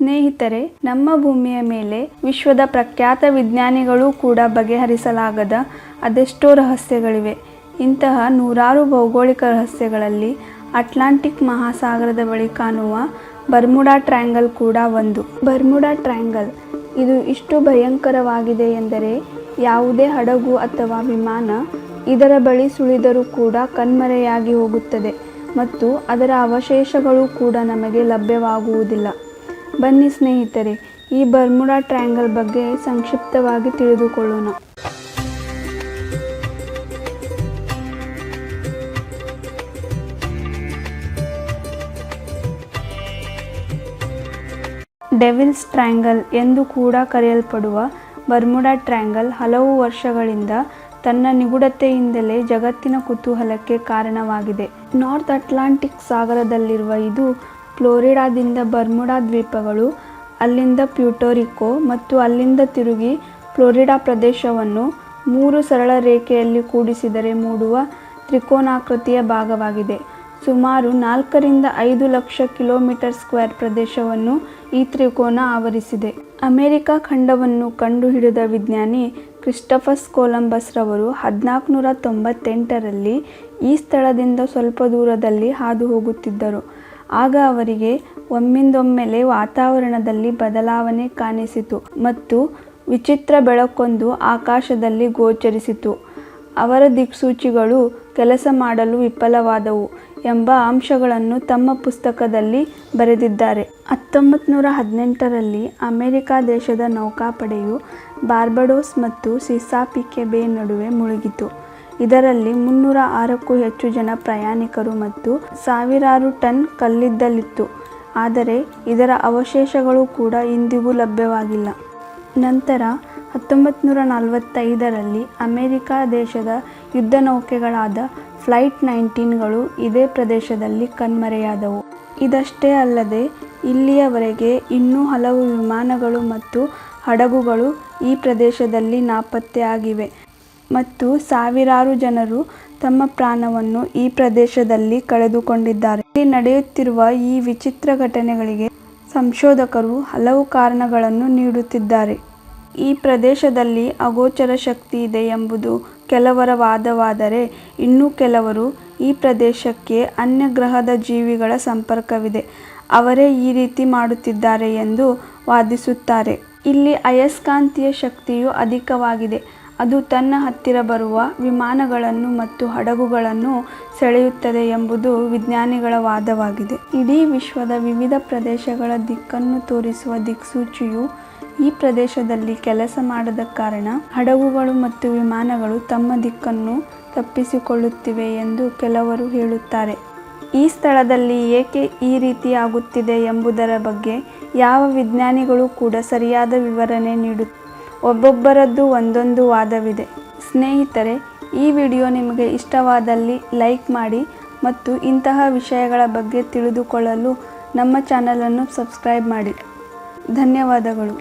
ಸ್ನೇಹಿತರೆ, ನಮ್ಮ ಭೂಮಿಯ ಮೇಲೆ ವಿಶ್ವದ ಪ್ರಖ್ಯಾತ ವಿಜ್ಞಾನಿಗಳು ಕೂಡ ಬಗೆಹರಿಸಲಾಗದ ಅದೆಷ್ಟೋ ರಹಸ್ಯಗಳಿವೆ. ಇಂತಹ ನೂರಾರು ಭೌಗೋಳಿಕ ರಹಸ್ಯಗಳಲ್ಲಿ ಅಟ್ಲಾಂಟಿಕ್ ಮಹಾಸಾಗರದ ಬಳಿ ಕಾಣುವ ಬರ್ಮುಡಾ ಟ್ರ್ಯಾಂಗಲ್ ಕೂಡ ಒಂದು. ಬರ್ಮುಡಾ ಟ್ರ್ಯಾಂಗಲ್ ಇದು ಇಷ್ಟು ಭಯಂಕರವಾಗಿದೆ ಎಂದರೆ ಯಾವುದೇ ಹಡಗು ಅಥವಾ ವಿಮಾನ ಇದರ ಬಳಿ ಸುಳಿದರೂ ಕೂಡ ಕಣ್ಮರೆಯಾಗಿ ಹೋಗುತ್ತದೆ ಮತ್ತು ಅದರ ಅವಶೇಷಗಳು ಕೂಡ ನಮಗೆ ಲಭ್ಯವಾಗುವುದಿಲ್ಲ. ಬನ್ನಿ ಸ್ನೇಹಿತರೆ, ಈ ಬರ್ಮುಡಾ ಟ್ರಯಾಂಗಲ್ ಬಗ್ಗೆ ಸಂಕ್ಷಿಪ್ತವಾಗಿ ತಿಳಿದುಕೊಳ್ಳೋಣ. ಡೆವಿಲ್ಸ್ ಟ್ರ್ಯಾಂಗಲ್ ಎಂದು ಕೂಡ ಕರೆಯಲ್ಪಡುವ ಬರ್ಮುಡಾ ಟ್ರ್ಯಾಂಗಲ್ ಹಲವು ವರ್ಷಗಳಿಂದ ತನ್ನ ನಿಗೂಢತೆಯಿಂದಲೇ ಜಗತ್ತಿನ ಕುತೂಹಲಕ್ಕೆ ಕಾರಣವಾಗಿದೆ. ನಾರ್ತ್ ಅಟ್ಲಾಂಟಿಕ್ ಸಾಗರದಲ್ಲಿರುವ ಇದು ಫ್ಲೋರಿಡಾದಿಂದ ಬರ್ಮುಡಾ ದ್ವೀಪಗಳು, ಅಲ್ಲಿಂದ ಪ್ಯೂಟೋರಿಕೋ ಮತ್ತು ಅಲ್ಲಿಂದ ತಿರುಗಿ ಫ್ಲೋರಿಡಾ ಪ್ರದೇಶವನ್ನು ಮೂರು ಸರಳ ರೇಖೆಯಲ್ಲಿ ಕೂಡಿಸಿದರೆ ಮೂಡುವ ತ್ರಿಕೋನಾಕೃತಿಯ ಭಾಗವಾಗಿದೆ. ಸುಮಾರು ನಾಲ್ಕರಿಂದ ಐದು ಲಕ್ಷ ಕಿಲೋಮೀಟರ್ ಸ್ಕ್ವೇರ್ ಪ್ರದೇಶವನ್ನು ಈ ತ್ರಿಕೋನ ಆವರಿಸಿದೆ. ಅಮೆರಿಕ ಖಂಡವನ್ನು ಕಂಡುಹಿಡಿದ ವಿಜ್ಞಾನಿ ಕ್ರಿಸ್ಟಫಸ್ ಕೊಲಂಬಸ್ರವರು ಹದಿನಾಲ್ಕುನೂರ ತೊಂಬತ್ತೆಂಟರಲ್ಲಿ ಈ ಸ್ಥಳದಿಂದ ಸ್ವಲ್ಪ ದೂರದಲ್ಲಿ ಹಾದು ಹೋಗುತ್ತಿದ್ದರು. ಆಗ ಅವರಿಗೆ ಒಮ್ಮಿಂದೊಮ್ಮೆಲೆ ವಾತಾವರಣದಲ್ಲಿ ಬದಲಾವಣೆ ಕಾಣಿಸಿತು ಮತ್ತು ವಿಚಿತ್ರ ಬೆಳಕೊಂದು ಆಕಾಶದಲ್ಲಿ ಗೋಚರಿಸಿತು. ಅವರ ದಿಕ್ಸೂಚಿಗಳು ಕೆಲಸ ಮಾಡಲು ವಿಫಲವಾದವು ಎಂಬ ಅಂಶಗಳನ್ನು ತಮ್ಮ ಪುಸ್ತಕದಲ್ಲಿ ಬರೆದಿದ್ದಾರೆ. ಹತ್ತೊಂಬತ್ತು ನೂರ ಹದಿನೆಂಟರಲ್ಲಿ ಅಮೆರಿಕ ದೇಶದ ನೌಕಾಪಡೆಯು ಬಾರ್ಬಡೋಸ್ ಮತ್ತು ಸಿಸಾಪಿಕೆ ಬೇ ನಡುವೆ ಮುಳುಗಿತು. ಇದರಲ್ಲಿ ಮುನ್ನೂರ ಆರಕ್ಕೂ ಹೆಚ್ಚು ಜನ ಪ್ರಯಾಣಿಕರು ಮತ್ತು ಸಾವಿರಾರು ಟನ್ ಕಲ್ಲಿದ್ದಲಿತ್ತು. ಆದರೆ ಇದರ ಅವಶೇಷಗಳು ಕೂಡ ಇಂದಿಗೂ ಲಭ್ಯವಾಗಿಲ್ಲ. ನಂತರ ಹತ್ತೊಂಬತ್ತು ನೂರ ನಲವತ್ತೈದರಲ್ಲಿ ಅಮೆರಿಕ ದೇಶದ ಯುದ್ಧ ನೌಕೆಗಳಾದ ಫ್ಲೈಟ್ ನೈನ್ಟೀನ್ಗಳು ಇದೇ ಪ್ರದೇಶದಲ್ಲಿ ಕಣ್ಮರೆಯಾದವು. ಇದಷ್ಟೇ ಅಲ್ಲದೆ ಇಲ್ಲಿಯವರೆಗೆ ಇನ್ನೂ ಹಲವು ವಿಮಾನಗಳು ಮತ್ತು ಹಡಗುಗಳು ಈ ಪ್ರದೇಶದಲ್ಲಿ ನಾಪತ್ತೆಯಾಗಿವೆ. ಮತ್ತು ಸಾವಿರಾರು ಜನರು ತಮ್ಮ ಪ್ರಾಣವನ್ನು ಈ ಪ್ರದೇಶದಲ್ಲಿ ಕಳೆದುಕೊಂಡಿದ್ದಾರೆ. ಇಲ್ಲಿ ನಡೆಯುತ್ತಿರುವ ಈ ವಿಚಿತ್ರ ಘಟನೆಗಳಿಗೆ ಸಂಶೋಧಕರು ಹಲವು ಕಾರಣಗಳನ್ನು ನೀಡುತ್ತಿದ್ದಾರೆ. ಈ ಪ್ರದೇಶದಲ್ಲಿ ಅಗೋಚರ ಶಕ್ತಿ ಇದೆ ಎಂಬುದು ಕೆಲವರ ವಾದವಾದರೆ, ಇನ್ನು ಕೆಲವರು ಈ ಪ್ರದೇಶಕ್ಕೆ ಅನ್ಯ ಗ್ರಹದ ಜೀವಿಗಳ ಸಂಪರ್ಕವಿದೆ. ಅವರೇ ಈ ರೀತಿ ಮಾಡುತ್ತಿದ್ದಾರೆ ಎಂದು ವಾದಿಸುತ್ತಾರೆ. ಇಲ್ಲಿ ಅಯಸ್ಕಾಂತೀಯ ಶಕ್ತಿಯು ಅಧಿಕವಾಗಿದೆ. ಅದು ತನ್ನ ಹತ್ತಿರ ಬರುವ ವಿಮಾನಗಳನ್ನು ಮತ್ತು ಹಡಗುಗಳನ್ನು ಸೆಳೆಯುತ್ತದೆ ಎಂಬುದು ವಿಜ್ಞಾನಿಗಳ ವಾದವಾಗಿದೆ. ಇಡೀ ವಿಶ್ವದ ವಿವಿಧ ಪ್ರದೇಶಗಳ ದಿಕ್ಕನ್ನು ತೋರಿಸುವ ದಿಕ್ಸೂಚಿಯು ಈ ಪ್ರದೇಶದಲ್ಲಿ ಕೆಲಸ ಮಾಡದ ಕಾರಣ ಹಡಗುಗಳು ಮತ್ತು ವಿಮಾನಗಳು ತಮ್ಮ ದಿಕ್ಕನ್ನು ತಪ್ಪಿಸಿಕೊಳ್ಳುತ್ತಿವೆ ಎಂದು ಕೆಲವರು ಹೇಳುತ್ತಾರೆ. ಈ ಸ್ಥಳದಲ್ಲಿ ಏಕೆ ಈ ರೀತಿ ಆಗುತ್ತಿದೆ ಎಂಬುದರ ಬಗ್ಗೆ ಯಾವ ವಿಜ್ಞಾನಿಗಳು ಕೂಡ ಸರಿಯಾದ ವಿವರಣೆ ನೀಡು ಒಬ್ಬೊಬ್ಬರದ್ದು ಒಂದೊಂದು ವಾದವಿದೆ. ಸ್ನೇಹಿತರೆ, ಈ ವಿಡಿಯೋ ನಿಮಗೆ ಇಷ್ಟವಾದಲ್ಲಿ ಲೈಕ್ ಮಾಡಿ ಮತ್ತು ಇಂತಹ ವಿಷಯಗಳ ಬಗ್ಗೆ ತಿಳಿದುಕೊಳ್ಳಲು ನಮ್ಮ ಚಾನಲನ್ನು ಸಬ್ಸ್ಕ್ರೈಬ್ ಮಾಡಿ. ಧನ್ಯವಾದಗಳು.